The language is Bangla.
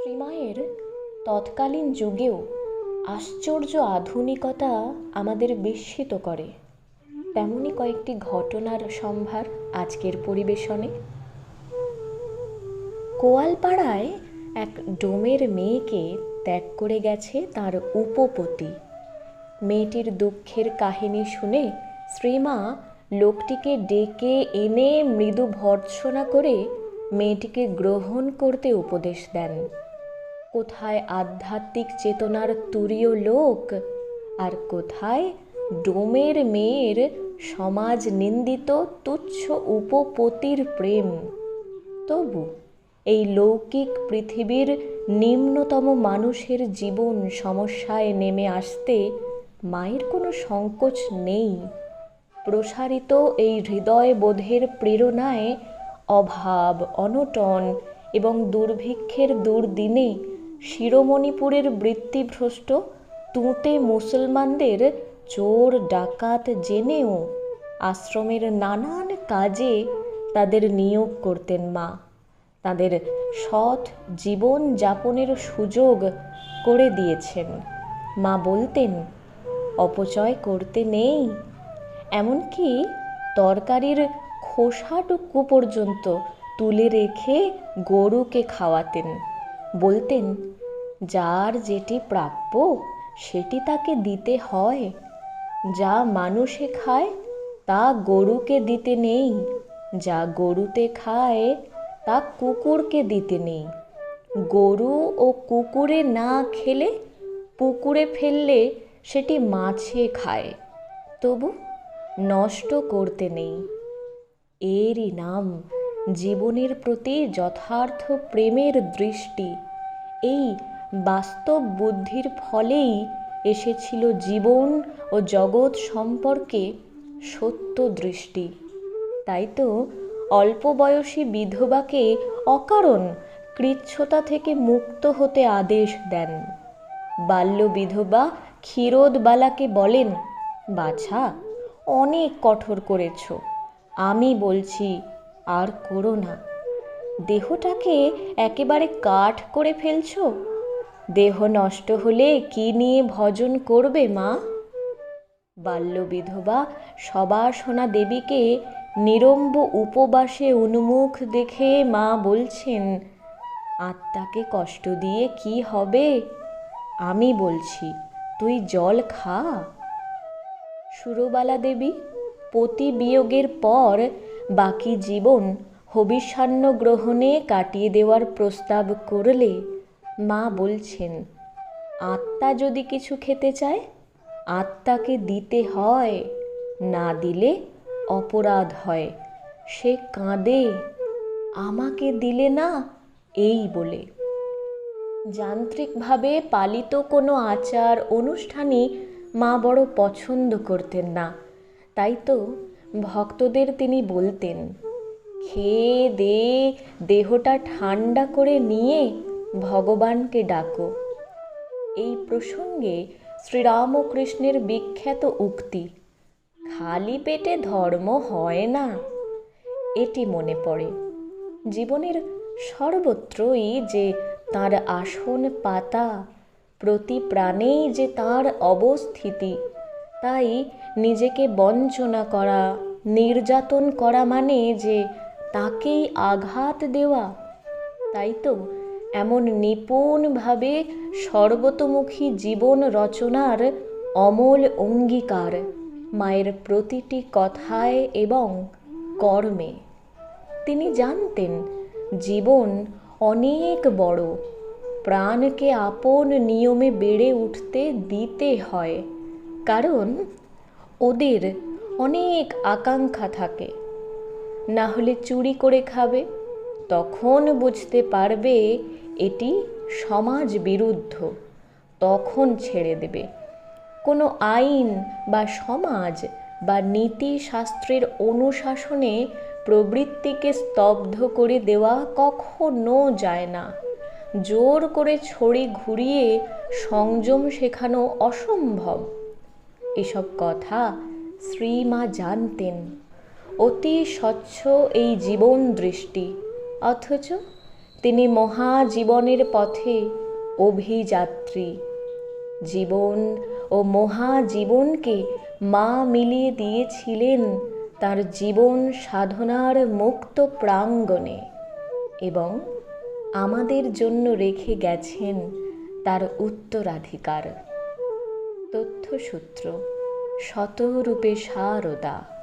শ্রীমায়ের তৎকালীন যুগেও আশ্চর্য আধুনিকতা আমাদের বিস্মিত করে। তেমনই কয়েকটি ঘটনার সম্ভার আজকের পরিবেশনে। কোয়ালপাড়ায় এক ডোমের মেয়েকে ত্যাগ করে গেছে তার উপপতি। মেয়েটির দুঃখের কাহিনী শুনে শ্রীমা লোকটিকে ডেকে এনে মৃদু ভর্ৎসনা করে মেয়েটিকে গ্রহণ করতে উপদেশ দেন। কোথায় আধ্যাত্মিক চেতনার তুরীয় লোক? আর কোথায় ডোমের মেয়ের সমাজ নিন্দিত তুচ্ছ উপপতির প্রেম? তবু এই লৌকিক পৃথিবীর নিম্নতম মানুষের জীবন সমস্যায় নেমে আসতে মায়ের কোনো সংকোচ নেই। প্রসারিত এই হৃদয় বোধের প্রেরণায় অভাব, অনটন এবং দুর্ভিক্ষের দুর্দিনে শিরোমণিপুরের বৃত্তিভ্রষ্ট তুঁতে মুসলমানদের চোর ডাকাত জেনেও আশ্রমের নানান কাজে তাদের নিয়োগ করতেন মা। তাদের সৎ জীবন যাপনের সুযোগ করে দিয়েছেন। মা বলতেন, অপচয় করতে নেই। এমনকি তরকারির খোসাটুকু পর্যন্ত তুলে রেখে গরুকে খাওয়াতেন। বলতেন, যার যেটি প্রাপ্য, সেটি তাকে দিতে হয়। যা মানুষে খায়, তা গরুকে দিতে নেই। যা গরুতে খায়, তা কুকুরকে দিতে নেই। গরু ও কুকুরে না খেলে, পুকুরে ফেললে সেটি মাছে খায়। তবু নষ্ট করতে নেই। এরই নাম জীবনের প্রতি যথার্থ প্রেমের দৃষ্টি। এই বাস্তব বুদ্ধির ফলেই এসেছিল জীবন ও জগৎ সম্পর্কে সত্য দৃষ্টি। তাই তো অল্প বয়সী বিধবাকে অকারণ কৃচ্ছতা থেকে মুক্ত হতে আদেশ দেন। বাল্য বিধবা ক্ষীরোদবালাকে বলেন, বাছা, অনেক কঠোর করেছ। আমি বলছি আর করো না। দেহটাকে একেবারে কাঠ করে ফেলছ? দেহ নষ্ট হলে কি নিয়ে ভজন করবে মা? বাল্য বিধবা সবাসনা দেবীকে নিরম্ব উপবাসে উন্মুখ দেখে মা বলছেন, আত্মাকে কষ্ট দিয়ে কি হবে? আমি বলছি, তুই জল খা। সুরবালা দেবী পতি বিয়োগের পর বাকি জীবন হবিষান্ন গ্রহণে কাটিয়ে দেওয়ার প্রস্তাব করলে মা বলছেন, আত্মা যদি কিছু খেতে চায়, আত্মাকে দিতে হয়, না দিলে অপরাধ হয়। সে কাঁদে, আমাকে দিলে না, এই বলে। যান্ত্রিকভাবে পালিত কোনো আচার অনুষ্ঠানই মা বড় পছন্দ করতেন না। তাই তো ভক্তদের তিনি বলতেন খেয়ে দে, দেহটা ঠান্ডা করে নিয়ে ভগবানকে ডাকো। এই প্রসঙ্গে শ্রীরামকৃষ্ণের বিখ্যাত উক্তি, খালি পেটে ধর্ম হয় না। এটি মনে পড়ে। জীবনের সর্বত্রই যে তার আসন পাতা, প্রতি প্রাণেই যে তার অবস্থিতি, তাই নিজেকে বঞ্চনা করা, নির্যাতন করা মানে যে তাকেই আঘাত দেওয়া। তাই তো এমন নিপুণভাবে সর্বতোমুখী জীবন রচনার অমল অঙ্গীকার মায়ের প্রতিটি কথায় এবং কর্মে। তিনি জানতেন, জীবন অনেক বড়, প্রাণকে আপন নিয়মে বেড়ে উঠতে দিতে হয়। কারণ ওদের অনেক আকাঙ্ক্ষা থাকে। না হলে চুরি করে খাবে, তখন বুঝতে পারবে এটি সমাজ বিরুদ্ধ, তখন ছেড়ে দেবে। কোনো আইন বা সমাজ বা নীতি শাস্ত্রের অনুশাসনে প্রবৃত্তিকে স্তব্ধ করে দেওয়া কখনো যায় না। জোর করে ছড়ি ঘুরিয়ে সংযম শেখানো অসম্ভব। এসব কথা শ্রীমা জানতেন অতি স্বচ্ছ এই জীবন দৃষ্টি। অথচ তিনি মহাজীবনের পথে অভিযাত্রী। জীবন ও মহাজীবনকে মা মিলিয়ে দিয়েছিলেন তার জীবন সাধনার মুক্ত প্রাঙ্গণে এবং আমাদের জন্য রেখে গেছেন তার উত্তরাধিকার। তথ্যসূত্র। শতরূপে সারদা।